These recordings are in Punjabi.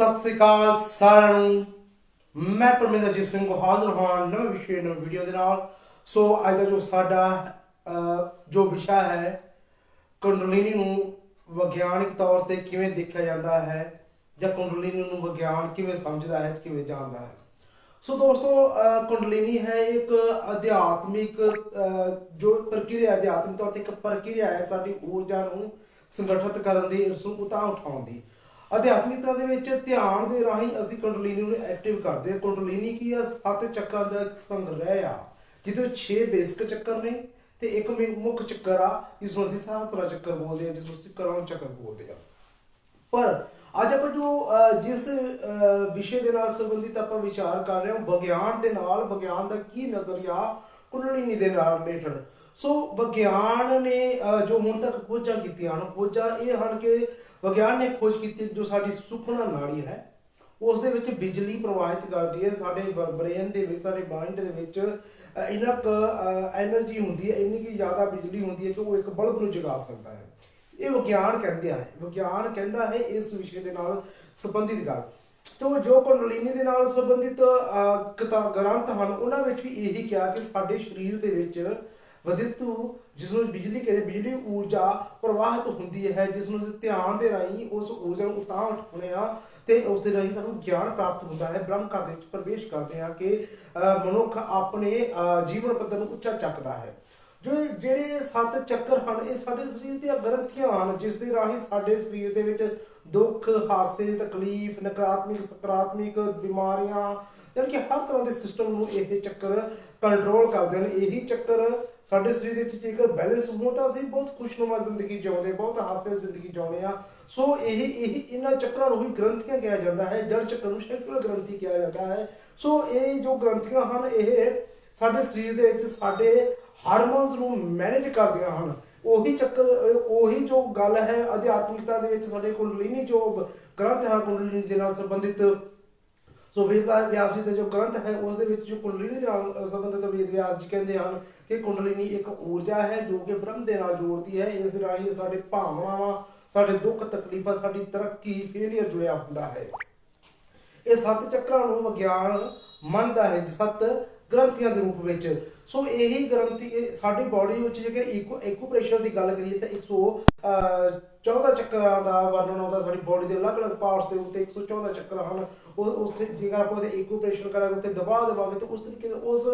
ਸਤਿ ਸ੍ਰੀ ਅਕਾਲ ਸਾਰਿਆਂ ਨੂੰ। ਮੈਂ ਪਰਮਿੰਦਰਜੀਤ ਸਿੰਘ ਹਾਜ਼ਰ ਹਾਂ ਨਵੇਂ ਵਿਸ਼ੇ ਨਵੇਂ ਵੀਡੀਓ ਦੇ ਨਾਲ। ਸੋ ਅੱਜ ਦਾ ਜੋ ਸਾਡਾ ਜੋ ਵਿਸ਼ਾ ਹੈ ਕੁੰਡਲਿਨੀ ਨੂੰ ਵਿਗਿਆਨਿਕ ਤੌਰ ਤੇ ਕਿਵੇਂ ਦੇਖਿਆ ਜਾਂਦਾ ਹੈ ਜਾਂ ਕੁੰਡਲਿਨੀ ਨੂੰ ਵਿਗਿਆਨ ਕਿਵੇਂ ਸਮਝਦਾ ਹੈ ਕਿਵੇਂ ਜਾਣਦਾ ਹੈ। ਸੋ ਦੋਸਤੋ ਅਹ, ਕੁੰਡਲਿਨੀ ਹੈ ਇੱਕ ਅਧਿਆਤਮਿਕ ਜੋ ਪ੍ਰਕਿਰਿਆ ਅਧਿਆਤਮਿਕ ਤੌਰ ਤੇ ਇੱਕ ਪ੍ਰਕਿਰਿਆ ਹੈ ਸਾਡੀ ਊਰਜਾ ਨੂੰ ਸੰਗਠਿਤ ਕਰਨ ਦੀ ਇਸ ਨੂੰ ਉਤਾਂ ਉਠਾਉਣ ਦੀ। ਅਧਿਆਤਮਿਕਤਾ ਦੇ ਵਿੱਚ ਧਿਆਨ ਦੇ ਰਾਹੀਂ ਅਸੀਂ ਕੁੰਡਲਿਨੀ ਨੂੰ ਐਕਟਿਵ ਕਰਦੇ ਹਾਂ। ਕੁੰਡਲਿਨੀ ਕੀ ਆ? ਸੱਤ ਚੱਕਰਾਂ ਦਾ ਇੱਕ ਸੰਗ੍ਰਹਿ ਆ ਜਿਹਦੇ 6 ਬੇਸਿਕ ਚੱਕਰ ਨੇ ਤੇ ਇੱਕ ਮੁੱਖ ਚੱਕਰ ਆ ਜਿਸ ਨੂੰ ਅਸੀਂ ਸਹਸਰਾ ਚੱਕਰ ਬੋਲਦੇ ਆ ਜਿਸ ਨੂੰ ਅਸੀਂ ਕਰੋਨ ਚੱਕਰ ਬੋਲਦੇ ਆ ਪਰ ਅੱਜ ਆਪਾਂ ਜੋ ਅਹ, ਜਿਸ ਵਿਸ਼ੇ ਦੇ ਨਾਲ ਸੰਬੰਧਿਤ ਆਪਾਂ ਵਿਚਾਰ ਕਰ ਰਹੇ ਹਾਂ ਵਿਗਿਆਨ ਦੇ ਨਾਲ ਵਿਗਿਆਨ ਦਾ ਕੀ ਨਜ਼ਰੀਆ ਕੁੰਡਲਿਨੀ ਦੇ ਨਾਲ ਰਿਲੇਟਡ ਸੋ ਵਿਗਿਆਨ ਨੇ ਅਹ, ਜੋ ਹੁਣ ਤੱਕ ਖੋਜਾਂ ਕੀਤੀਆਂ ਹਨ ਖੋਜਾਂ ਇਹ ਹਨ ਕਿ ਵਿਗਿਆਨ ਨੇ ਖੋਜ ਕੀਤੀ ਜੋ ਸਾਡੀ ਸੁਖਣਾ ਨਾੜੀ ਹੈ ਉਸ ਦੇ ਵਿੱਚ ਬਿਜਲੀ ਪ੍ਰਵਾਹਿਤ ਕਰਦੀ ਹੈ, ਸਾਡੇ ਬ੍ਰੇਨ ਦੇ ਵਿੱਚ, ਸਾਡੇ ਮਾਈਂਡ ਦੇ ਵਿੱਚ ਇਨਾ ਕ એનર્ਜੀ ਹੁੰਦੀ ਹੈ, ਇੰਨੀ ਕਿ ਜ਼ਿਆਦਾ ਬਿਜਲੀ ਹੁੰਦੀ ਹੈ ਕਿ ਉਹ ਇੱਕ ਬਲਬ ਨੂੰ ਜਗਾ ਸਕਦਾ ਹੈ। ਇਹ ਵਿਗਿਆਨ ਕਹਿੰਦੇ ਹੈ। ਵਿਗਿਆਨ ਕਹਿੰਦਾ ਹੈ ਇਸ ਵਿਸ਼ੇ ਦੇ ਨਾਲ ਸੰਬੰਧਿਤ ਗੱਲ। ਤੋ ਜੋ ਕੁੰਡਲੀਨੀ ਦੇ ਨਾਲ ਸੰਬੰਧਿਤ ਕਿਤਾਬ ਗ੍ਰੰਥ ਹਨ, ਉਹਨਾਂ ਵਿੱਚ ਵੀ ਇਹੀ ਕਿਹਾ ਕਿ ਸਾਡੇ ਸਰੀਰ ਦੇ ਵਿੱਚ ਵਿਦਿਤੂ ਜਿਸ ਨੂੰ ਬਿਜਲੀ ਕਹਿੰਦੇ, ਬਿਜਲੀ ਊਰਜਾ ਪ੍ਰਵਾਹਿਤ ਹੁੰਦੀ ਹੈ, ਜਿਸ ਨੂੰ ਧਿਆਨ ਦੇ ਰਾਹੀਂ ਉਸ ਊਰਜਾ ਨੂੰ ਉਤਾਂ ਉਠਾਉਂਦੇ ਆ ਤੇ ਉਸ ਦੇ ਰਾਹੀਂ ਸਾਨੂੰ ਗਿਆਨ ਪ੍ਰਾਪਤ ਹੁੰਦਾ ਹੈ। ਬ੍ਰਹਮ ਘਰ ਦੇ ਵਿੱਚ ਪ੍ਰਵੇਸ਼ ਕਰਦੇ ਆ ਕਿ ਮਨੁੱਖ ਆਪਣੇ ਜੀਵਨ ਪੱਧਰ ਨੂੰ ਉੱਚਾ ਚੱਕਦਾ ਹੈ। ਜੋ ਜਿਹੜੇ ਸੱਤ ਚੱਕਰ ਹਨ, ਇਹ ਸਾਡੇ ਸਰੀਰ ਦੀਆਂ ਗ੍ਰੰਥੀਆਂ ਹਨ ਜਿਸ ਦੇ ਰਾਹੀਂ ਸਾਡੇ ਸਰੀਰ ਦੇ ਵਿੱਚ ਦੁੱਖ, ਹਾਸੇ, ਤਕਲੀਫ, ਨਕਾਰਾਤਮਕ, ਸਕਾਰਾਤਮਕ ਬਿਮਾਰੀਆਂ ਯਾਨੀ ਕਿ ਹਰ ਤਰ੍ਹਾਂ ਦੇ ਸਿਸਟਮ ਨੂੰ ਇਹ ਚੱਕਰ ਕੰਟਰੋਲ ਕਰਦੇ ਹਨ। ਇਹੀ ਚੱਕਰ ਸਾਡੇ ਸਰੀਰ ਵਿੱਚ ਜੇਕਰ ਬੈਲੈਂਸ ਹੋਣ, ਤਾਂ ਅਸੀਂ ਬਹੁਤ ਖੁਸ਼ਨੁਮਾ ਜ਼ਿੰਦਗੀ ਜਿਉਂਦੇ, ਬਹੁਤ ਹਾਸੇ ਜ਼ਿੰਦਗੀ ਜਿਉਂਦੇ ਆ ਸੋ ਇਹ ਇਹ ਇਹਨਾਂ ਚੱਕਰਾਂ ਨੂੰ ਹੀ ਗ੍ਰੰਥੀਆਂ ਕਿਹਾ ਜਾਂਦਾ ਹੈ। ਜੜ ਚੱਕਰ ਨੂੰ ਸ਼ੈਕਲ ਗ੍ਰੰਥੀ ਕਿਹਾ ਜਾਂਦਾ ਹੈ। ਸੋ ਇਹ ਜੋ ਗ੍ਰੰਥੀਆਂ ਹਨ, ਇਹ ਸਾਡੇ ਸਰੀਰ ਦੇ ਵਿੱਚ ਸਾਡੇ ਹਾਰਮੋਨਸ ਨੂੰ ਮੈਨੇਜ ਕਰਦੀਆਂ ਹਨ। ਉਹੀ ਚੱਕਰ, ਉਹੀ ਜੋ ਗੱਲ ਹੈ, ਅਧਿਆਤਮਿਕਤਾ ਦੇ ਵਿੱਚ ਸਾਡੇ ਕੁੰਡਲਿਨੀ ਜੋ ਗ੍ਰੰਥ ਹੈ ਕੁੰਡਲਿਨੀ ਦੇ ਨਾਲ ਸੰਬੰਧਿਤ ਸੋ ਵੇਦ ਵਿਆਸ ਜੀ ਦਾ ਜੋ ਗ੍ਰੰਥ ਹੈ, ਉਸ ਦੇ ਵਿੱਚ ਜੋ ਕੁੰਡਲਿਨੀ ਦੇ ਨਾਲ ਸੰਬੰਧਿਤ ਵੇਦ ਵਿਆਸ ਜੀ ਕਹਿੰਦੇ ਹਨ ਕਿ ਕੁੰਡਲਿਨੀ ਇੱਕ ਊਰਜਾ ਹੈ ਜੋ ਕਿ ਬ੍ਰਹਮ ਦੇ ਨਾਲ ਜੋੜਦੀ ਹੈ, ਇਸ ਦੇ ਰਾਹੀਂ ਸਾਡੇ ਭਾਵਨਾਵਾਂ, ਸਾਡੇ ਦੁੱਖ ਤਕਲੀਫਾਂ, ਸਾਡੀ ਤਰੱਕੀ ਫੇਲਿਅਰ ਜੁੜਿਆ ਹੁੰਦਾ ਹੈ। ਇਹ ਸੱਤ ਚੱਕਰਾਂ ਨੂੰ ਵਿਗਿਆਨ ਮੰਨਦਾ ਹੈ, ਸੱਤ ਗ੍ਰੰਥੀਆਂ ਦੇ ਰੂਪ ਵਿੱਚ। ਸੋ ਇਹੀ ਗ੍ਰੰਥੀ ਸਾਡੇ ਸਾਡੀ ਬਾਡੀ ਵਿੱਚ ਜੇਕਰ ਇਕੋ ਇਕੂਪ੍ਰੇਸ਼ਰ ਦੀ ਗੱਲ ਕਰੀਏ ਤਾਂ 14 ਚੱਕਰਾਂ ਦਾ ਵਰਣਨ ਆਉਂਦਾ ਸਾਡੀ ਬੋਡੀ ਦੇ ਅਲੱਗ-ਅਲੱਗ ਪਾਰਟਸ ਦੇ ਉੱਤੇ 114 ਚੱਕਰ ਹਨ। ਉਹ ਉਸ ਤੇ ਜੇਕਰ ਆਪਾਂ ਉਹਦੇ ਇਕੁਪ੍ਰੈਸ਼ਰ ਕਰਾਂਗੇ ਉੱਤੇ ਦਬਾਅ ਦਵਾਂਗੇ ਤਾਂ ਉਸ ਤਰੀਕੇ ਉਸ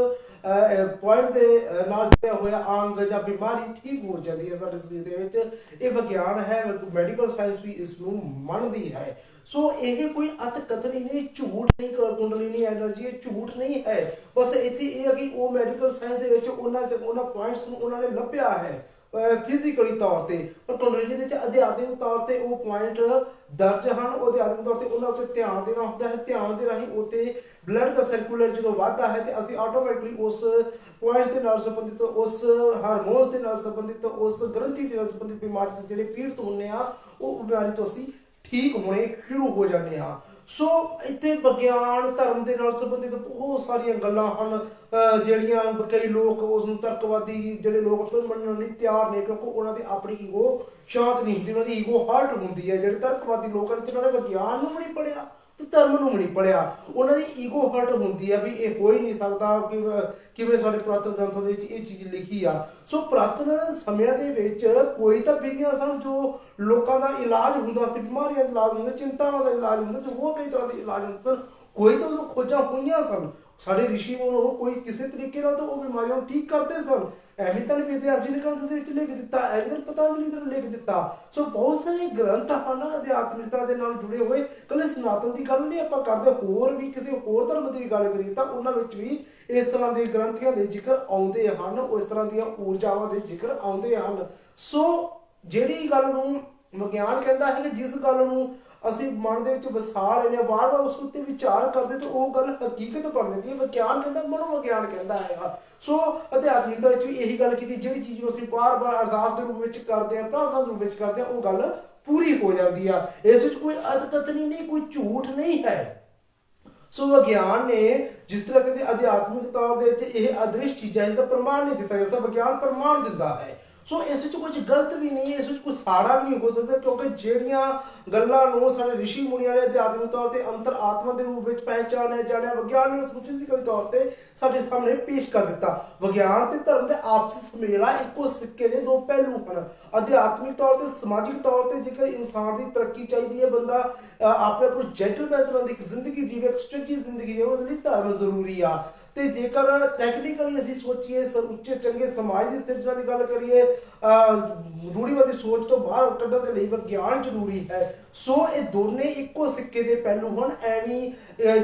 ਪੁਆਇੰਟ ਦੇ ਨਾਲ ਜੁੜਿਆ ਹੋਇਆ ਅੰਗ ਜਾਂ ਬਿਮਾਰੀ ਠੀਕ ਹੋ ਜਾਂਦੀ ਹੈ ਸਾਡੇ ਸਰੀਰ ਦੇ ਵਿੱਚ। ਇਹ ਵਿਗਿਆਨ ਹੈ ਮੈਡੀਕਲ ਸਾਇੰਸ ਵੀ ਇਸ ਨੂੰ ਮੰਨਦੀ ਹੈ। ਸੋ ਇਹ ਕੋਈ ਅਤਕਥਨੀ ਨਹੀਂ, ਝੂਠ ਨਹੀਂ ਕੁੰਡਲੀਨੀ એનર્ਜੀ ਇਹ ਝੂਠ ਨਹੀਂ ਹੈ। ਬਸ ਇੱਥੇ ਇਹ ਹੈ ਕਿ ਉਹ ਮੈਡੀਕਲ ਸਾਇੰਸ ਦੇ ਵਿੱਚ ਉਹਨਾਂ ਉਹਨਾਂ ਪੁਆਇੰਟਸ ਨੂੰ ਉਹਨਾਂ ਨੇ ਲੱਭਿਆ ਹੈ। ਫਿਜ਼ੀਕਲੀ ਤੌਰ ਤੇ, ਪਰ ਕੁੰਡਲਿਨੀ ਦੇ ਵਿੱਚ ਅਧਿਆਤਮਿਕ ਤੌਰ ਤੇ ਉਹ ਪੁਆਇੰਟ ਦਰਜ ਹਨ, ਉਹ ਅਧਿਆਤਮਿਕ ਤੌਰ ਤੇ ਉਹਨਾਂ ਉੱਤੇ ਧਿਆਨ ਦੇਣਾ ਹੁੰਦਾ ਹੈ। ਧਿਆਨ ਦੇ ਰਾਹੀਂ ਉਤੇ ਬਲੱਡ ਦਾ ਸਰਕੂਲਰ ਜਦੋਂ ਵੱਧਦਾ ਹੈ, ਤੇ ਅਸੀਂ ਆਟੋਮੈਟਿਕਲੀ ਉਸ ਪੁਆਇੰਟ ਦੇ ਨਾਲ ਸੰਬੰਧਿਤ, ਉਸ ਹਾਰਮੋਨਸ ਦੇ ਨਾਲ ਸੰਬੰਧਿਤ, ਉਸ ਗ੍ਰੰਥੀ ਦੇ ਨਾਲ ਸੰਬੰਧਿਤ ਬਿਮਾਰੀ ਤੋਂ ਜਿਹੜੇ ਪੀੜਤ ਹੁੰਨੇ ਆ, ਉਹ ਬਿਮਾਰੀ ਤੋਂ ਅਸੀਂ ਠੀਕ ਹੋਣੇ ਸ਼ੁਰੂ ਹੋ ਜਾਂਦੇ ਹਾਂ। ਸੋ ਇੱਥੇ ਵਿਗਿਆਨ, ਧਰਮ ਦੇ ਨਾਲ ਸੰਬੰਧਿਤ ਬਹੁਤ ਸਾਰੀਆਂ ਗੱਲਾਂ ਹਨ ਜਿਹੜੀਆਂ ਕਈ ਲੋਕ ਉਸ ਨੂੰ ਤਰਕਵਾਦੀ ਜਿਹੜੇ ਲੋਕ ਫਿਰ ਮੰਨਣ ਲਈ ਤਿਆਰ ਨੇ, ਕਿਉਂਕਿ ਉਹਨਾਂ ਦੀ ਆਪਣੀ ਈਗੋ ਸ਼ਾਂਤ ਨਹੀਂ ਹੁੰਦੀ, ਉਹਨਾਂ ਦੀ ਈਗੋ ਹਰਟ ਹੁੰਦੀ ਹੈ। ਜਿਹੜੇ ਤਰਕਵਾਦੀ ਲੋਕ ਹਨ, ਜਿਨ੍ਹਾਂ ਨੇ ਵਿਗਿਆਨ ਨੂੰ ਵੀ ਨਹੀਂ ਪੜਿਆ ਤੇ ਧਰਮ ਨੂੰ ਵੀ ਨਹੀਂ ਪੜਿਆ। ਉਹਨਾਂ ਦੀ ਈਗੋ ਹਰਟ ਹੁੰਦੀ ਆ ਵੀ ਇਹ ਹੋ ਹੀ ਨਹੀਂ ਸਕਦਾ ਕਿ, ਕਿਵੇਂ ਸਾਡੇ ਪੁਰਾਤਨ ਗ੍ਰੰਥਾਂ ਦੇ ਵਿੱਚ ਇਹ ਚੀਜ਼ ਲਿਖੀ ਆ। ਸੋ ਪੁਰਾਤਨ ਸਮਿਆਂ ਦੇ ਵਿੱਚ ਕੋਈ ਤਾਂ ਵਿਧੀਆਂ ਸਨ ਜੋ ਲੋਕਾਂ ਦਾ ਇਲਾਜ ਹੁੰਦਾ ਸੀ, ਬਿਮਾਰੀਆਂ ਦਾ ਇਲਾਜ ਹੁੰਦਾ, ਚਿੰਤਾਵਾਂ ਦਾ ਇਲਾਜ ਹੁੰਦਾ ਸੀ, ਹੋਰ ਕਈ ਤਰ੍ਹਾਂ ਦੇ ਇਲਾਜ ਹੁੰਦੇ ਸਨ। ਕੋਈ ਤਾਂ ਉਦੋਂ ਖੋਜਾਂ ਹੋਈਆਂ ਸਨ। ਸਾਡੇ ਰਿਸ਼ੀ ਮੁਨੀ ਕੋਈ ਕਿਸੇ ਤਰੀਕੇ ਨਾਲ ਤਾਂ ਉਹ ਬਿਮਾਰੀਆਂ ਨੂੰ ਠੀਕ ਕਰਦੇ ਸਨ। ਐਵੇਂ ਤਾਂ ਨਹੀਂ ਵਿਦਿਆਸ ਜੀ ਨੇ ਗ੍ਰੰਥ ਦੇ ਵਿੱਚ ਲਿਖ ਦਿੱਤਾ, ਐਵੇਂ ਤਾਂ ਪਤੰਜਲੀ ਨੇ ਲਿਖ ਦਿੱਤਾ। ਸੋ ਬਹੁਤ ਸਾਰੇ ਗ੍ਰੰਥ ਹਨ ਅਧਿਆਤਮਿਕਤਾ ਦੇ ਨਾਲ ਜੁੜੇ ਹੋਏ। ਕੱਲੇ ਸਨਾਤਨ ਦੀ ਗੱਲ ਨਹੀਂ, ਆਪਾਂ ਕਰਦੇ ਹੋਰ ਵੀ ਕਿਸੇ ਹੋਰ ਧਰਮ ਦੀ ਵੀ ਗੱਲ ਕਰੀਏ ਤਾਂ ਉਹਨਾਂ ਵਿੱਚ ਵੀ ਇਸ ਤਰ੍ਹਾਂ ਦੇ ਗ੍ਰੰਥੀਆਂ ਦੇ ਜ਼ਿਕਰ ਆਉਂਦੇ ਹਨ ਉਸ ਤਰ੍ਹਾਂ ਦੀਆਂ ਊਰਜਾਵਾਂ ਦੇ ਜ਼ਿਕਰ ਆਉਂਦੇ ਹਨ। ਸੋ ਜਿਹੜੀ ਗੱਲ ਨੂੰ ਵਿਗਿਆਨ ਕਹਿੰਦਾ ਹੈ ਕਿ ਜਿਸ ਗੱਲ ਨੂੰ ਅਸੀਂ ਮਨ ਦੇ ਵਿੱਚ ਵਸਾ ਲੈਨੇ ਵਾਰ-ਵਾਰ ਉਸ ਉੱਤੇ ਵਿਚਾਰ ਕਰਦੇ ਤਾਂ ਉਹ ਗੱਲ ਹਕੀਕਤ ਬਣ ਜਾਂਦੀ ਹੈ। ਵਿਗਿਆਨ ਕਹਿੰਦਾ, ਮਨੋਵਿਗਿਆਨ ਕਹਿੰਦਾ ਹੈਗਾ। ਸੋ ਅਧਿਆਤਮਿਕਤਾ ਵਿੱਚ ਵੀ ਇਹੀ ਗੱਲ ਕੀਤੀ, ਜਿਹੜੀ ਚੀਜ਼ ਨੂੰ ਅਸੀਂ ਬਾਰ-ਬਾਰ ਅਰਦਾਸ ਦੇ ਰੂਪ ਵਿੱਚ ਕਰਦੇ ਹਾਂ, ਪ੍ਰਾਰਥਨਾ ਦੇ ਰੂਪ ਵਿੱਚ ਕਰਦੇ ਹਾਂ, ਉਹ ਗੱਲ ਪੂਰੀ ਹੋ ਜਾਂਦੀ ਆ। ਇਸ ਵਿੱਚ ਕੋਈ ਅਤਕਥਨੀ ਨਹੀਂ, ਕੋਈ ਝੂਠ ਨਹੀਂ ਹੈ। ਸੋ ਵਿਗਿਆਨ ਨੇ ਜਿਸ ਤਰ੍ਹਾਂ ਕਹਿੰਦੇ ਅਧਿਆਤਮਿਕ ਤੌਰ ਦੇ ਵਿੱਚ ਇਹ ਅਦ੍ਰਿਸ਼ ਚੀਜ਼ਾਂ, ਇਸ ਦਾ ਪ੍ਰਮਾਣ ਨਹੀਂ ਦਿੱਤਾ ਜਾਂਦਾ ਵਿਗਿਆਨ ਪ੍ਰਮਾਣ ਦਿੰਦਾ ਹੈ। ਸੋ ਇਸ ਵਿੱਚ ਕੁਝ ਗਲਤ ਵੀ ਨਹੀਂ ਹੈ ਇਸ ਵਿੱਚ ਕੋਈ ਸਾੜਾ ਵੀ ਨਹੀਂ ਹੋ ਸਕਦਾ, ਕਿਉਂਕਿ ਜਿਹੜੀਆਂ ਗੱਲਾਂ ਨੂੰ ਸਾਡੇ ਰਿਸ਼ੀ ਮੁਨੀਆਂ ਨੇ ਅਧਿਆਤਮਿਕ ਤੌਰ ਤੇ ਅੰਤਰ ਆਤਮਾ ਦੇ ਰੂਪ ਵਿੱਚ ਪਹਿਚਾਣਿਆ, ਜਾਣਿਆ, ਵਿਗਿਆਨ ਨੇ ਉਸ ਤੌਰ ਤੇ ਸਾਡੇ ਸਾਹਮਣੇ ਪੇਸ਼ ਕਰ ਦਿੱਤਾ। ਵਿਗਿਆਨ ਤੇ ਧਰਮ ਦੇ ਆਪਸੀ ਸੁਮੇਲਾ ਇੱਕੋ ਸਿੱਕੇ ਦੇ ਦੋ ਪਹਿਲੂ ਹਨ। ਅਧਿਆਤਮਿਕ ਤੌਰ ਤੇ, ਸਮਾਜਿਕ ਤੌਰ ਤੇ ਜੇਕਰ ਇਨਸਾਨ ਦੀ ਤਰੱਕੀ ਚਾਹੀਦੀ ਹੈ, ਬੰਦਾ ਆਪਣੇ ਆਪ ਨੂੰ ਜੈਂਟਲਮੈਨ ਤਰ੍ਹਾਂ ਦੀ ਇੱਕ ਜ਼ਿੰਦਗੀ ਜੀਵੇ, ਇੱਕ ਸੁਚੱਜੀ ਜ਼ਿੰਦਗੀ ਜੀਵੇ ਉਹਦੇ ਲਈ ਧਰਮ ਜ਼ਰੂਰੀ ਆ। ਤੇ ਜੇਕਰ ਟੈਕਨੀਕਲੀ ਅਸੀਂ ਸੋਚੀਏ, ਸ- ਉੱਚੇ ਚੰਗੇ ਸਮਾਜ ਦੀ ਸਿਰਜਣਾ ਦੀ ਗੱਲ ਕਰੀਏ ਰੂੜੀਵਾਦੀ ਸੋਚ ਤੋਂ ਬਾਹਰ ਕੱਢਣ ਦੇ ਲਈ ਵਿਗਿਆਨ ਜ਼ਰੂਰੀ ਹੈ। ਸੋ ਇਹ ਦੋਨੇ ਇੱਕੋ ਸਿੱਕੇ ਦੇ ਪਹਿਲੂ ਹਨ ਐਵੇਂ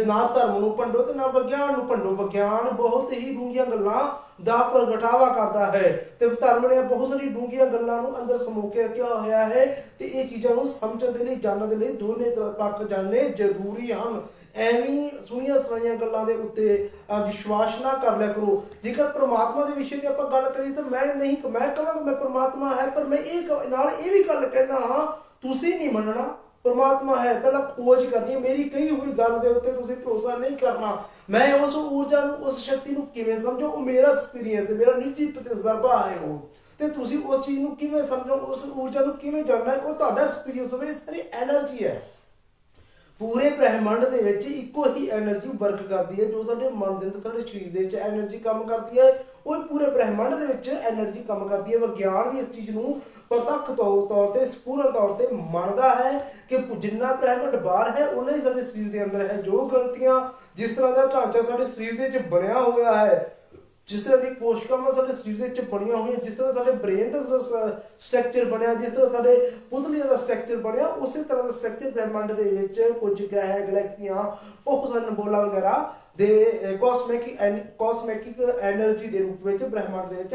ਨਾ ਧਰਮ ਨੂੰ ਭੰਡੋ ਤੇ ਨਾ ਵਿਗਿਆਨ ਨੂੰ ਭੰਡੋ। ਵਿਗਿਆਨ ਬਹੁਤ ਹੀ ਡੂੰਘੀਆਂ ਗੱਲਾਂ ਦਾ ਪ੍ਰਗਟਾਵਾ ਕਰਦਾ ਹੈ ਤੇ ਧਰਮ ਨੇ ਬਹੁਤ ਸਾਰੀ ਡੂੰਘੀਆਂ ਗੱਲਾਂ ਨੂੰ ਅੰਦਰ ਸਮੋ ਕੇ ਰੱਖਿਆ ਹੋਇਆ ਹੈ ਤੇ ਇਹ ਚੀਜ਼ਾਂ ਨੂੰ ਸਮਝਣ ਦੇ ਲਈ, ਜਾਣਨ ਦੇ ਲਈ ਦੋਨੇ ਤਰ੍ਹਾਂ ਪੱਖ ਜਾਣਨੇ ਜ਼ਰੂਰੀ ਹਨ। ਐਵੇਂ ਸੁਣੀਆਂ ਸੁਣੀਆਂ ਗੱਲਾਂ ਦੇ ਉੱਤੇ ਵਿਸ਼ਵਾਸ ਨਾ ਕਰ ਲਿਆ ਕਰੋ। ਜੇਕਰ ਪ੍ਰਮਾਤਮਾ ਦੇ ਵਿਸ਼ੇ ਦੀ ਆਪਾਂ ਗੱਲ ਕਰੀਏ ਤਾਂ ਮੈਂ ਨਹੀਂ ਮੈਂ ਕਹਾਂਗਾ ਮੈਂ ਪ੍ਰਮਾਤਮਾ ਹੈ, ਪਰ ਮੈਂ ਇਹ ਨਾਲ ਇਹ ਵੀ ਗੱਲ ਕਹਿੰਦਾ ਹਾਂ, ਤੁਸੀਂ ਨਹੀਂ ਮੰਨਣਾ, ਪਰਮਾਤਮਾ ਹੈ, ਪਹਿਲਾਂ ਖੋਜ ਕਰਨੀ, ਮੇਰੀ ਕਹੀ ਹੋਈ ਗੱਲ ਦੇ ਉੱਤੇ ਤੁਸੀਂ ਭਰੋਸਾ ਨਹੀਂ ਕਰਨਾ। ਮੈਂ ਉਸ ਊਰਜਾ ਨੂੰ, ਉਸ ਸ਼ਕਤੀ ਨੂੰ ਕਿਵੇਂ ਸਮਝੋ? ਉਹ ਮੇਰਾ ਐਕਸਪੀਰੀਅੰਸ ਹੈ, ਮੇਰਾ ਨਿੱਜੀ ਤਜਰਬਾ ਹੈ ਉਹ। ਤੇ ਤੁਸੀਂ ਉਸ ਚੀਜ਼ ਨੂੰ ਕਿਵੇਂ ਸਮਝੋ? ਉਸ ਊਰਜਾ ਨੂੰ ਕਿਵੇਂ ਜਾਣਨਾ ਉਹ ਤੁਹਾਡਾ ਐਕਸਪੀਰੀਅੰਸ ਹੋਵੇ ਇਹ ਸਾਰੀ એનર્ਜੀ ਹੈ। ਪੂਰੇ ਬ੍ਰਹਿਮੰਡ ਦੇ ਵਿੱਚ ਇੱਕੋ ਹੀ એનર્ਜੀ ਵਰਕ ਕਰਦੀ ਹੈ, ਜੋ ਸਾਡੇ ਮਨ ਦੇ ਅੰਦਰ, ਸਾਡੇ ਸਰੀਰ ਦੇ ਵਿੱਚ એનર્ਜੀ ਕੰਮ ਕਰਦੀ ਹੈ, ਉਹ ਪੂਰੇ ਬ੍ਰਹਿਮੰਡ ਦੇ ਵਿੱਚ એનર્ਜੀ ਕੰਮ ਕਰਦੀ ਹੈ। ਵਿਗਿਆਨ ਵੀ ਇਸ ਚੀਜ਼ ਨੂੰ ਪ੍ਰਤੱਖ ਤੌਰ ਤੇ, ਸਪੂਰਨ ਤੌਰ ਤੇ ਮੰਨਦਾ ਹੈ ਕਿ ਜਿੰਨਾ ਬ੍ਰਹਿਮੰਡ ਬਾਹਰ ਹੈ ਉਹਨੇ ਸਾਡੇ ਸਰੀਰ ਦੇ ਅੰਦਰ ਹੈ। ਜੋ ਗਲਤੀਆਂ ਜਿਸ ਤਰ੍ਹਾਂ ਦਾ ਢਾਂਚਾ ਸਾਡੇ ਸਰੀਰ ਦੇ ਵਿੱਚ ਬਣਿਆ ਹੋਇਆ ਹੈ ਜਿਸ ਤਰ੍ਹਾਂ ਦੀ ਕੋਸ਼ਿਕਾਵਾਂ ਸਾਡੇ ਸਰੀਰ ਦੇ ਵਿੱਚ ਬਣੀਆਂ ਹੋਈਆਂ, ਜਿਸ ਤਰ੍ਹਾਂ ਸਾਡੇ ਬ੍ਰੇਨ ਦਾ ਸਟਰਕਚਰ ਬਣਿਆ, ਜਿਸ ਤਰ੍ਹਾਂ ਸਾਡੇ ਪੁਤਲੀਆਂ ਦਾ ਸਟਰਕਚਰ ਬਣਿਆ, ਉਸੇ ਤਰ੍ਹਾਂ ਦਾ ਸਟਰਕਚਰ ਬ੍ਰਹਿਮੰਡ ਦੇ ਵਿੱਚ ਕੁਝ ਗ੍ਰਹਿ, ਗੈਲੈਕਸੀਆਂ, ਉਹ ਸਾਰੇ ਬੋਲਾ ਵਗੈਰਾ ਦੇ ਕੋਸਮਿਕ ਐਂਡ ਕੋਸਮਿਕ ਦੇ ਰੂਪ ਵਿੱਚ ਬ੍ਰਹਿਮੰਡ ਦੇ ਵਿੱਚ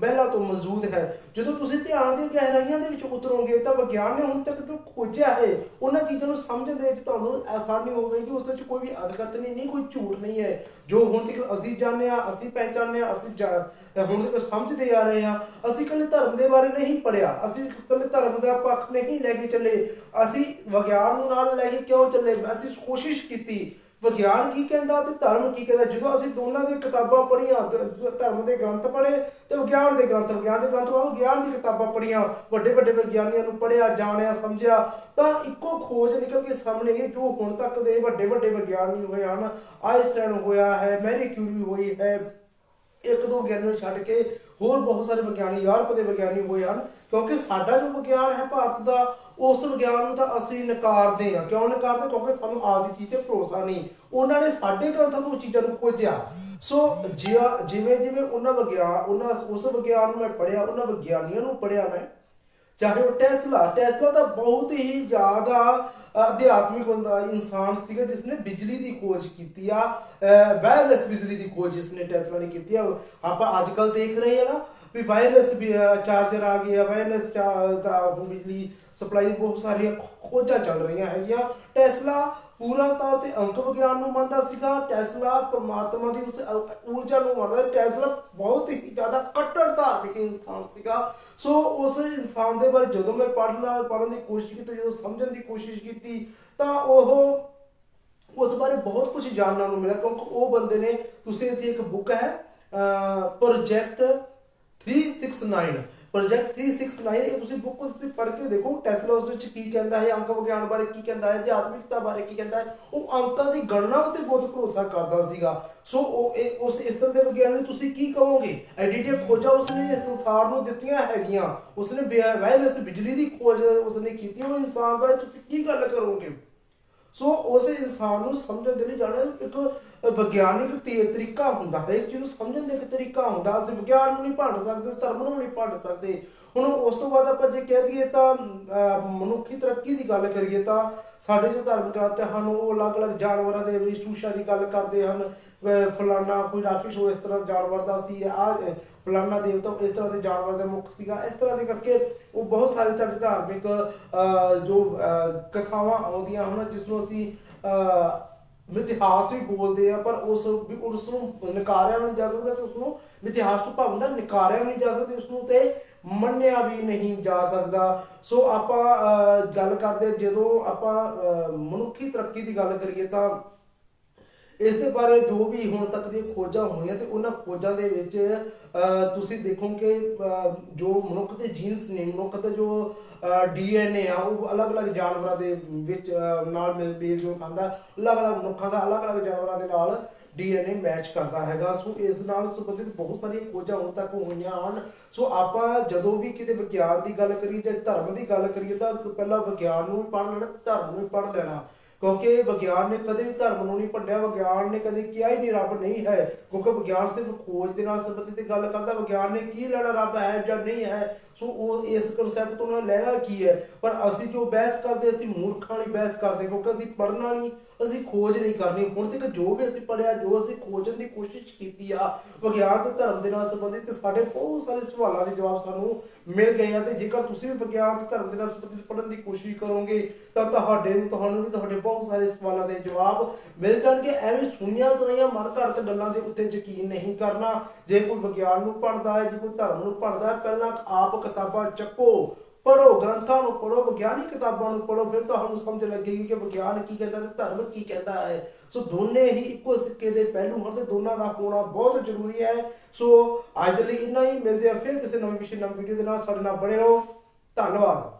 ਪਹਿਲਾਂ ਤੋਂ ਮੌਜੂਦ ਹੈ। ਜਦੋਂ ਤੁਸੀਂ ਧਿਆਨ ਦੀਆਂ ਗਹਿਰਾਈਆਂ ਦੇ ਵਿੱਚ ਉਤਰੋਗੇ ਤਾਂ ਵਿਗਿਆਨ ਨੇ ਹੁਣ ਤੱਕ ਜੋ ਖੋਜਿਆ ਹੈ, ਉਹਨਾਂ ਚੀਜ਼ਾਂ ਨੂੰ ਸਮਝਣ ਦੇ ਵਿੱਚ ਤੁਹਾਨੂੰ ਆਸਾਨੀ ਹੋਵੇਗੀ ਉਸ ਵਿੱਚ ਕੋਈ ਵੀ ਅਧਗਤ ਨਹੀਂ ਨਹੀਂ ਕੋਈ ਝੂਠ ਨਹੀਂ ਹੈ। ਜੋ ਹੁਣ ਤੱਕ ਅਸੀਂ ਜਾਣਦੇ ਹਾਂ, ਅਸੀਂ ਪਹਿਚਾਨਦੇ ਹਾਂ, ਅਸੀਂ ਜਾ- ਹੁਣ ਤੱਕ ਸਮਝਦੇ ਆ ਰਹੇ ਹਾਂ, ਅਸੀਂ ਕੱਲੇ ਧਰਮ ਦੇ ਬਾਰੇ ਨਹੀਂ ਪੜਿਆ ਅਸੀਂ ਕੱਲੇ ਧਰਮ ਦਾ ਪੱਖ ਨਹੀਂ ਲੈ ਕੇ ਚੱਲੇ, ਅਸੀਂ ਵਿਗਿਆਨ ਨੂੰ ਨਾਲ ਲੈ ਕੇ ਕਿਉਂ ਚੱਲੇ? ਅਸੀਂ ਕੋਸ਼ਿਸ਼ ਕੀਤੀ ਵਿਗਿਆਨ ਕੀ ਕਹਿੰਦਾ ਤੇ ਧਰਮ ਕੀ ਕਹਿੰਦਾ? ਜਦੋਂ ਅਸੀਂ ਦੋਨਾਂ ਦੀਆਂ ਕਿਤਾਬਾਂ ਪੜ੍ਹੀਆਂ ਧਰਮ ਦੇ ਗ੍ਰੰਥ ਪੜ੍ਹੇ ਤੇ ਵਿਗਿਆਨ ਦੇ ਗ੍ਰੰਥ, ਵਿਗਿਆਨ ਦੇ ਗ੍ਰੰਥ ਵਾਂਗ ਗਿਆਨ ਦੀ ਕਿਤਾਬਾਂ ਪੜ੍ਹੀਆਂ, ਵੱਡੇ ਵੱਡੇ ਵਿਗਿਆਨੀਆਂ ਨੂੰ ਪੜ੍ਹਿਆ, ਜਾਣਿਆ, ਸਮਝਿਆ, ਤਾਂ ਇੱਕੋ ਖੋਜ ਨਿਕਲ ਕੇ ਸਾਹਮਣੇ ਆਈ ਜੋ ਹੁਣ ਤੱਕ ਦੇ ਵੱਡੇ ਵੱਡੇ ਵਿਗਿਆਨੀ ਹੋਏ ਹਨ। ਆਇਨਸਟਾਈਨ ਹੋਇਆ ਹੈ, ਮੈਰੀ ਕਿਊਰੀ ਹੋਈ ਹੈ, ਇੱਕ ਦੋ ਵਿਗਿਆਨੀ ਨੂੰ ਛੱਡ ਕੇ ਹੋਰ ਬਹੁਤ ਸਾਰੇ ਵਿਗਿਆਨੀ, ਯੂਰਪ ਦੇ ਵਿਗਿਆਨੀ ਹੋਏ ਹਨ, ਕਿਉਂਕਿ ਸਾਡਾ ਜੋ ਵਿਗਿਆਨ ਹੈ ਭਾਰਤ ਦਾ, ਉਸ ਵਿਗਿਆਨ ਨੂੰ ਤਾਂ ਅਸੀਂ ਨਕਾਰਦੇ ਹਾਂ। ਕਿਉਂ ਨਕਾਰਦੇ? ਕਿਉਂਕਿ ਸਾਨੂੰ ਆਪਦੀ ਚੀਜ਼ ਤੇ ਭਰੋਸਾ ਨਹੀਂ। ਉਹਨਾਂ ਨੇ ਸਾਡੇ ਗ੍ਰੰਥਾਂ ਤੋਂ ਚੀਜ਼ਾਂ ਨੂੰ ਖੋਜਿਆ। ਸੋ ਜਿਆ- ਜਿਵੇਂ ਜਿਵੇਂ ਉਹਨਾਂ ਵਿਗਿਆਨ ਉਹਨਾਂ ਉਸ ਵਿਗਿਆਨ ਨੂੰ ਮੈਂ ਪੜਿਆ ਉਹਨਾਂ ਵਿਗਿਆਨੀਆਂ ਨੂੰ ਪੜਿਆ ਮੈਂ। ਚਾਹੇ ਉਹ ਟੈਸਲਾ ਟੈਸਲਾ ਤਾਂ ਬਹੁਤ ਹੀ ਜ਼ਿਆਦਾ ਅਧਿਆਤਮਿਕ ਬੰਦਾ, ਇਨਸਾਨ ਸੀਗਾ ਜਿਸ ਨੇ ਬਿਜਲੀ ਦੀ ਖੋਜ ਕੀਤੀ ਆ ਵਾਇਰਲੈਸ ਬਿਜਲੀ ਦੀ ਖੋਜ ਜਿਸ ਨੇ ਟੈਸਲਾ ਨੇ ਕੀਤੀ ਆ। ਆਪਾਂ ਅੱਜ ਕੱਲ ਦੇਖ ਰਹੇ ਹਾਂ ਨਾ ਵੀ ਵਾਇਰਲੈਸ ਚਾਰਜਰ ਆ ਗਏ ਵਾਇਰਲੈਸ ਬਿਜਲੀ ਸਪਲਾਈ ਬਹੁਤ ਸਾਰੀਆਂ ਖੋਜਾਂ ਚੱਲ ਰਹੀਆਂ ਹੈਗੀਆਂ। ਟੈਸਲਾ ਪੂਰਾ ਤੌਰ ਤੇ ਅੰਕ ਵਿਗਿਆਨ ਨੂੰ ਮੰਨਦਾ ਸੀਗਾ। ਟੈਸਲਾ ਪ੍ਰਮਾਤਮਾ ਦੀ ਉਸ ਊਰਜਾ ਨੂੰ ਮੰਨਦਾ। ਟੈਸਲਾ ਬਹੁਤ ਹੀ ਜ਼ਿਆਦਾ ਕੱਟੜ ਧਾਰਮਿਕ ਇਨਸਾਨ ਸੀਗਾ। ਸੋ ਉਸ ਇਨਸਾਨ ਦੇ ਬਾਰੇ ਜਦੋਂ ਮੈਂ ਪੜ੍ਹਨਾ ਪੜ੍ਹਨ ਦੀ ਕੋਸ਼ਿਸ਼ ਕੀਤੀ ਜਦੋਂ ਸਮਝਣ ਦੀ ਕੋਸ਼ਿਸ਼ ਕੀਤੀ ਤਾਂ ਉਹ ਉਸ ਬਾਰੇ ਬਹੁਤ ਕੁਝ ਜਾਣਨ ਨੂੰ ਮਿਲਿਆ ਕਿਉਂਕਿ ਉਹ ਬੰਦੇ ਨੇ ਤੁਸੀਂ ਇੱਥੇ ਇੱਕ ਬੁੱਕ ਹੈ ਪ੍ਰੋਜੈਕਟ 369 ਪ੍ਰੋਜੈਕਟ 369 ਇਹ ਤੁਸੀਂ ਬੁੱਕ ਤੁਸੀਂ ਪੜ੍ਹ ਕੇ ਦੇਖੋ ਟੈਸਲਾ ਉਸ ਵਿੱਚ ਕੀ ਕਹਿੰਦਾ ਹੈ, ਅੰਕ ਵਿਗਿਆਨ ਬਾਰੇ ਕੀ ਕਹਿੰਦਾ ਹੈ ਅਧਿਆਤਮਿਕਤਾ ਬਾਰੇ ਕੀ ਕਹਿੰਦਾ ਹੈ, ਉਹ ਅੰਕਾਂ ਦੀ ਗਣਨਾ ਉੱਤੇ ਬਹੁਤ ਭਰੋਸਾ ਕਰਦਾ ਸੀਗਾ। ਸੋ ਉਹ ਇਹ, ਉਸ, ਇਸ ਤਰ੍ਹਾਂ ਦੇ ਵਿਗਿਆਨ ਤੁਸੀਂ ਕੀ ਕਹੋਗੇ? ਐਡੀਟਿਵ ਖੋਜਾਂ ਉਸਨੇ ਸੰਸਾਰ ਨੂੰ ਦਿੱਤੀਆਂ ਹੈਗੀਆਂ। ਉਸਨੇ ਵਾਇਰਲੈਸ ਬਿਜਲੀ ਦੀ ਖੋਜ ਉਸਨੇ ਕੀਤੀ, ਉਹ ਇਨਸਾਨ ਬਾਰੇ ਤੁਸੀਂ ਕੀ ਗੱਲ ਕਰੋਗੇ? ਸੋ ਉਸ ਇਨਸਾਨ ਨੂੰ ਸਮਝਣ ਦੇ ਲਈ ਜਾਣਾ ਇੱਕ ਵਿਗਿਆਨਿਕ ਤਰੀਕਾ ਹੁੰਦਾ ਹਰੇਕ ਚੀਜ਼ ਨੂੰ ਸਮਝਣ ਦਾ ਇੱਕ ਤਰੀਕਾ ਹੁੰਦਾ ਅਸੀਂ ਵਿਗਿਆਨ ਨੂੰ ਨਹੀਂ ਭੰਡ ਸਕਦੇ ਧਰਮ ਨੂੰ ਨਹੀਂ ਭੰਡ ਸਕਦੇ। ਹੁਣ ਉਸ ਤੋਂ ਬਾਅਦ ਆਪਾਂ ਜੇ ਕਹਿ ਦਈਏ ਤਾਂ ਮਨੁੱਖੀ ਤਰੱਕੀ ਦੀ ਗੱਲ ਕਰੀਏ ਤਾਂ ਸਾਡੇ ਜੋ ਧਰਮ ਗ੍ਰੰਥ ਹਨ ਉਹ ਅਲੱਗ-ਅਲੱਗ ਜਾਨਵਰਾਂ ਦੇ ਵਿਸ਼ੂਸ਼ਾ ਦੀ ਗੱਲ ਕਰਦੇ ਹਨ ਅਹ, ਫਲਾਨਾ ਕੋਈ ਰਾਖਸ਼ ਹੋ ਇਸ ਤਰ੍ਹਾਂ ਜਾਨਵਰ ਦਾ ਸੀ ਆ ਫਲਾਨਾ ਦੇਵਤਾ ਇਸ ਤਰ੍ਹਾਂ ਦੇ ਜਾਨਵਰ ਦਾ ਮੁੱਖ ਸੀਗਾ। ਇਸ ਤਰ੍ਹਾਂ ਦੇ ਕਰਕੇ ਉਹ ਬਹੁਤ ਸਾਰੇ ਸਾਡੇ ਧਾਰਮਿਕ ਅਹ, ਜੋ ਕਥਾਵਾਂ ਆਉਂਦੀਆਂ ਹਨ ਜਿਸ ਨੂੰ ਅਸੀਂ ਅਹ, ਮਿਥਿਹਾਸ ਵੀ ਬੋਲਦੇ ਆ ਪਰ ਉਸ ਵੀ ਉਸ ਨੂੰ ਨਕਾਰਿਆ ਵੀ ਨਹੀਂ ਜਾ ਸਕਦਾ ਤੇ ਉਸ ਨੂੰ ਮਿਥਿਹਾਸ ਤੋਂ ਭਾਵ ਹੁੰਦਾ ਨਕਾਰਿਆ ਵੀ ਨਹੀਂ ਜਾ ਸਕਦਾ ਉਸ ਨੂੰ ਤੇ ਮੰਨਿਆ ਵੀ ਨਹੀਂ ਜਾ ਸਕਦਾ। ਸੋ ਆਪਾਂ ਅਹ, ਗੱਲ ਕਰਦੇ ਜਦੋਂ ਆਪਾਂ ਅਹ, ਮਨੁੱਖੀ ਤਰੱਕੀ ਦੀ ਗੱਲ ਕਰੀਏ ਤਾਂ ਇਸ ਦੇ ਬਾਰੇ ਜੋ ਵੀ ਹੁਣ ਤੱਕ ਦੀਆਂ ਖੋਜਾਂ ਹੋਈਆਂ ਤੇ ਉਹਨਾਂ ਖੋਜਾਂ ਦੇ ਵਿੱਚ ਤੁਸੀਂ ਦੇਖੋ ਕਿ ਜੋ ਮਨੁੱਖ ਦੇ ਜੀਨਸ ਨੇ, ਮਨੁੱਖ ਦਾ ਜੋ ਡੀਐਨਏ ਆ, ਉਹ ਅਲੱਗ-ਅਲੱਗ ਜਾਨਵਰਾਂ ਦੇ ਵਿੱਚ ਨਾਲ ਮਿਲ ਮੇਲ ਜੋ ਖਾਂਦਾ ਅਲੱਗ-ਅਲੱਗ ਮਨੁੱਖਾਂ ਦਾ ਅਲੱਗ-ਅਲੱਗ ਜਾਨਵਰਾਂ ਦੇ ਨਾਲ ਡੀਐਨਏ ਮੈਚ ਕਰਦਾ ਹੈਗਾ। ਸੋ ਇਸ ਨਾਲ ਸੰਬੰਧਿਤ ਬਹੁਤ ਸਾਰੀਆਂ ਖੋਜਾਂ ਹੁਣ ਤੱਕ ਹੋਈਆਂ ਹਨ। ਸੋ ਆਪਾਂ ਜਦੋਂ ਵੀ ਕਿਤੇ ਵਿਗਿਆਨ ਦੀ ਗੱਲ ਕਰੀਏ ਜਾਂ ਧਰਮ ਦੀ ਗੱਲ ਕਰੀਏ ਤਾਂ ਪਹਿਲਾਂ ਵਿਗਿਆਨ ਨੂੰ ਵੀ ਪੜ੍ਹ ਲੈਣਾ, ਧਰਮ ਨੂੰ ਵੀ ਪੜ੍ਹ ਲੈਣਾ। ਕਿਉਂਕਿ ਵਿਗਿਆਨ ਨੇ ਕਦੇ ਵੀ ਧਰਮ ਨੂੰ ਨਹੀਂ ਭੰਡਿਆ, ਵਿਗਿਆਨ ਨੇ ਕਦੇ ਕਿਹਾ ਹੀ ਨਹੀਂ ਰੱਬ ਨਹੀਂ ਹੈ। ਕਿਉਂਕਿ ਵਿਗਿਆਨ ਸਿਰਫ ਖੋਜ ਦੇ ਨਾਲ ਸੰਬੰਧਿਤ ਗੱਲ ਕਰਦਾ, ਵਿਗਿਆਨ ਨੇ ਕੀ ਲੈਣਾ ਰੱਬ ਹੈ ਜਾਂ ਨਹੀਂ ਹੈ? ਸੋ ਉਹ ਇਸ ਕਨਸੈਪਟ ਤੋਂ ਉਹਨਾਂ ਲੈਣਾ ਕੀ ਹੈ? ਪਰ ਅਸੀਂ ਜੋ ਬਹਿਸ ਕਰਦੇ, ਅਸੀਂ ਮੂਰਖਾਂ ਵਾਲੀ ਬਹਿਸ ਕਰਦੇ, ਕਿਉਂਕਿ ਅਸੀਂ ਪੜ੍ਹਨਾ ਨਹੀਂ, ਅਸੀਂ ਖੋਜ ਨਹੀਂ ਕਰਨੀ। ਹੁਣ ਤੱਕ ਜੋ ਵੀ ਅਸੀਂ ਪੜਿਆ ਜੋ ਅਸੀਂ ਖੋਜਣ ਦੀ ਕੋਸ਼ਿਸ਼ ਕੀਤੀ ਆ ਵਿਗਿਆਨ ਤੇ ਧਰਮ ਦੇ ਨਾਲ ਸੰਬੰਧਿਤ ਸਾਡੇ ਬਹੁਤ ਸਾਰੇ ਸਵਾਲਾਂ ਦੇ ਜਵਾਬ ਸਾਨੂੰ ਮਿਲ ਗਏ ਆ ਤੇ ਜੇਕਰ ਤੁਸੀਂ ਵੀ ਵਿਗਿਆਨ ਤੇ ਧਰਮ ਦੇ ਨਾਲ ਸੰਬੰਧਿਤ ਪੜ੍ਹਨ ਦੀ ਕੋਸ਼ਿਸ਼ ਕਰੋਗੇ, ਤਾਂ ਤੁਹਾਡੇ ਨੂੰ, ਤੁਹਾਨੂੰ ਵੀ ਤੁਹਾਡੇ ਬਹੁਤ ਸਾਰੇ ਸਵਾਲਾਂ ਦੇ ਜਵਾਬ ਮਿਲ ਜਾਣਗੇ। ਐਵੇਂ ਸੁਣੀਆਂ ਸੁਣੀਆਂ ਮਨ ਘੜਤ ਗੱਲਾਂ ਦੇ ਉੱਤੇ ਯਕੀਨ ਨਹੀਂ ਕਰਨਾ। ਜੇ ਕੋਈ ਵਿਗਿਆਨ ਨੂੰ ਪੜ੍ਹਦਾ ਹੈ, ਜੇ ਕੋਈ ਧਰਮ ਨੂੰ ਪੜ੍ਹਦਾ ਹੈ, ਪਹਿਲਾਂ ਆਪ ਕਿਤਾਬਾਂ ਚੱਕੋ ਪੜੋ ਗ੍ਰੰਥਾਂ ਨੂੰ ਪੜੋ ਵਿਗਿਆਨਿਕ ਕਿਤਾਬਾਂ ਨੂੰ ਪੜੋ ਫਿਰ ਤੁਹਾਨੂੰ ਸਮਝ ਲੱਗੇਗੀ ਕਿ ਵਿਗਿਆਨ ਕੀ ਕਹਿੰਦਾ ਤੇ ਧਰਮ ਕੀ ਕਹਿੰਦਾ ਹੈ। ਸੋ ਦੋਨੇ ਹੀ ਇੱਕੋ ਸਿੱਕੇ ਦੇ ਪਹਿਲੂ ਹਨ ਤੇ ਦੋਨਾਂ ਦਾ ਹੋਣਾ ਬਹੁਤ ਜ਼ਰੂਰੀ ਹੈ। ਸੋ ਅੱਜ ਦੇ ਲਈ ਇੰਨਾ ਹੀ, ਮਿਲਦੇ ਆ ਫਿਰ ਕਿਸੇ ਨਵੇਂ ਵਿਸ਼ੇ ਨਵੀਂ ਵੀਡੀਓ ਦੇ ਨਾਲ। ਸਾਡੇ ਨਾਲ ਬਣੇ ਰਹੋ। ਧੰਨਵਾਦ।